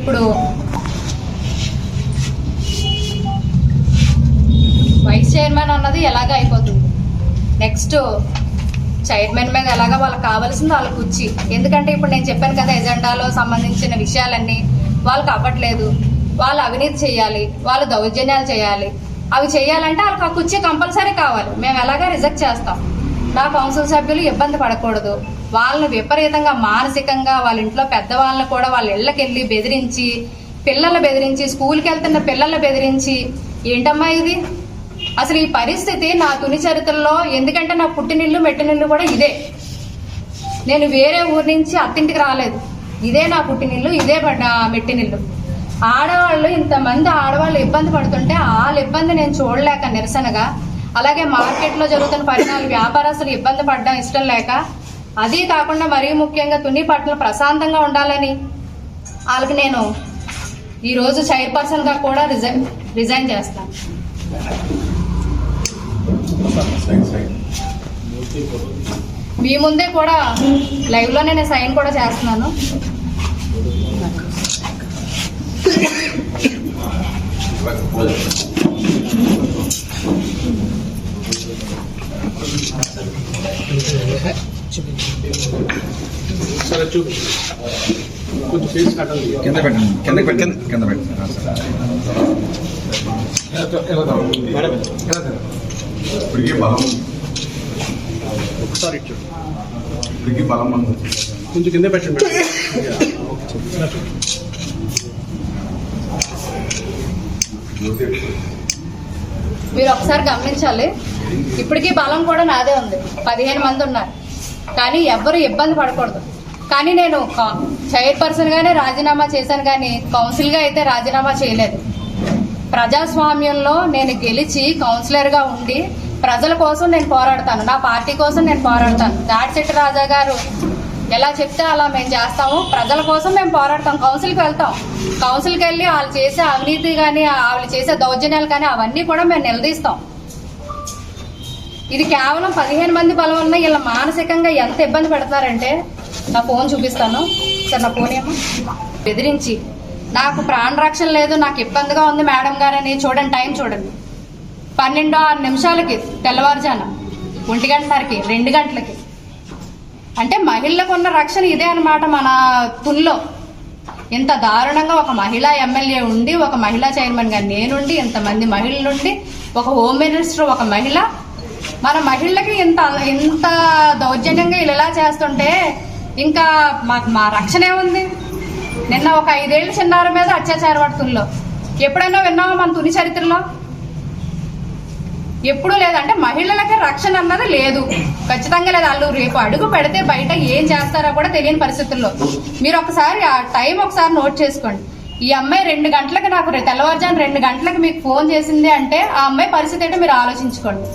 ఇప్పుడు vice chairman అన్నది ఎలాగ అయిపోతుంది? నెక్స్ట్ చైర్మన్ మీద ఎలాగ వాళ్ళకి కావాల్సింది వాళ్ళకి వచ్చి ఎందుకంటే ఇప్పుడు నేను చెప్పాను కదా ఎజెండాలో సంబంధించిన విషయాలన్నీ వాళ్ళకి అవ్వట్లేదు. వాళ్ళు అవినీతి చేయాలి వాళ్ళు దౌర్జన్యాలు చేయాలి. అవి చేయాలంటే వాళ్ళకి ఆ కుర్చీ కంపల్సరీ కావాలి. మేము ఎలాగ రిజెక్ట్ చేస్తాం. నా కౌన్సిల్ సభ్యులు ఇబ్బంది పడకూడదు. వాళ్ళని విపరీతంగా మానసికంగా వాళ్ళ ఇంట్లో పెద్దవాళ్ళని కూడా వాళ్ళ ఇళ్ళకి వెళ్ళి బెదిరించి పిల్లల్ని బెదిరించి స్కూల్కి వెళ్తున్న పిల్లల్ని బెదిరించి ఏంటమ్మా ఇది? అసలు ఈ పరిస్థితి నా తుని చరిత్రలో ఎందుకంటే నా పుట్టినిల్లు మెట్టినిల్లు కూడా ఇదే. నేను వేరే ఊరి నుంచి అత్తింటికి రాలేదు. ఇదే నా పుట్టినిల్లు ఇదే మెట్టినిల్లు. ఆడవాళ్ళు ఇంతమంది ఆడవాళ్ళు ఇబ్బంది పడుతుంటే వాళ్ళ ఇబ్బంది నేను చూడలేక నిరసనగా అలాగే మార్కెట్లో జరుగుతున్న పరిణామాలు వ్యాపారస్తులు ఇబ్బంది పడడం ఇష్టం లేక అదీ కాకుండా మరీ ముఖ్యంగా తుని పట్ల ప్రశాంతంగా ఉండాలని వాళ్ళకి నేను ఈరోజు చైర్పర్సన్గా కూడా రిజైన్ రిజైన్ చేస్తాను. మీ ముందే కూడా లైవ్లో నేను సైన్ కూడా చేస్తున్నాను. సరే చూపి కొంచెం ఫేస్ కట్టాలి కింద పెట్టండి కింద పెట్టండి కింద పెట్టండి మేడం ఇప్పటికీ బలం ఒకసారి ఇచ్చు ఇప్పటికీ బలం ఉంది కొంచెం కింద పెట్టండి మేడం జ్యోతి మీరు ఒకసారి గమనించాలి. ఇప్పటికీ బలం కూడా నాదే ఉంది. పదిహేను మంది ఉన్నారు. కానీ ఎవ్వరు ఇబ్బంది పడకూడదు. కానీ నేను చైర్పర్సన్గానే రాజీనామా చేశాను కానీ కౌన్సిల్గా అయితే రాజీనామా చేయలేదు. ప్రజాస్వామ్యంలో నేను గెలిచి కౌన్సిలర్గా ఉండి ప్రజల కోసం నేను పోరాడతాను. నా పార్టీ కోసం నేను పోరాడతాను. దాడిశెట్టి రాజా గారు ఎలా చెప్తే అలా మేము చేస్తాము. ప్రజల కోసం మేము పోరాడతాం. కౌన్సిల్కి వెళ్తాం. కౌన్సిల్కి వెళ్ళి వాళ్ళు చేసే అవినీతి కానీ వాళ్ళు చేసే దౌర్జన్యాలు కానీ అవన్నీ కూడా మేము నిలదీస్తాం. ఇది కేవలం పదిహేను మంది బలం ఉన్న వీళ్ళ మానసికంగా ఎంత ఇబ్బంది పెడతారంటే నా ఫోన్ చూపిస్తాను. సార్ నా ఫోన్ ఏమో? బెదిరించి. నాకు ప్రాణ రక్షణ లేదు నాకు ఇబ్బందిగా ఉంది మేడం గారని చూడండి టైం చూడండి. పన్నెండు ఆరు నిమిషాలకి తెల్లవారుజాన ఒంటి గంటన్నరకి రెండు గంటలకి. అంటే మహిళలకు ఉన్న రక్షణ ఇదే అన్నమాట మన తుల్లో. ఇంత దారుణంగా ఒక మహిళా ఎమ్మెల్యే ఉండి ఒక మహిళా చైర్మన్గా నేనుండి ఇంతమంది మహిళలుండి ఒక హోమ్ మినిస్టర్ ఒక మహిళ మన మహిళలకి ఇంత ఇంత దౌర్జన్యంగా ఇలా చేస్తుంటే ఇంకా మాకు మా రక్షణ ఏముంది నిన్న ఒక ఐదేళ్ళు చిన్నారి మీద అత్యాచార వర్తుల్లో. ఎప్పుడైనా విన్నావా మన తుని చరిత్రలో? ఎప్పుడూ లేదంటే మహిళలకి రక్షణ అన్నది లేదు. ఖచ్చితంగా లేదు. వాళ్ళు రేపు అడుగు పెడితే బయట ఏం చేస్తారో కూడా తెలియని పరిస్థితుల్లో. మీరు ఒకసారి ఆ టైం ఒకసారి నోట్ చేసుకోండి. ఈ అమ్మాయి రెండు గంటలకు నాకు తెల్లవారుజాము రెండు గంటలకు మీకు ఫోన్ చేసింది అంటే ఆ అమ్మాయి పరిస్థితి ఏంటో మీరు ఆలోచించుకోండి.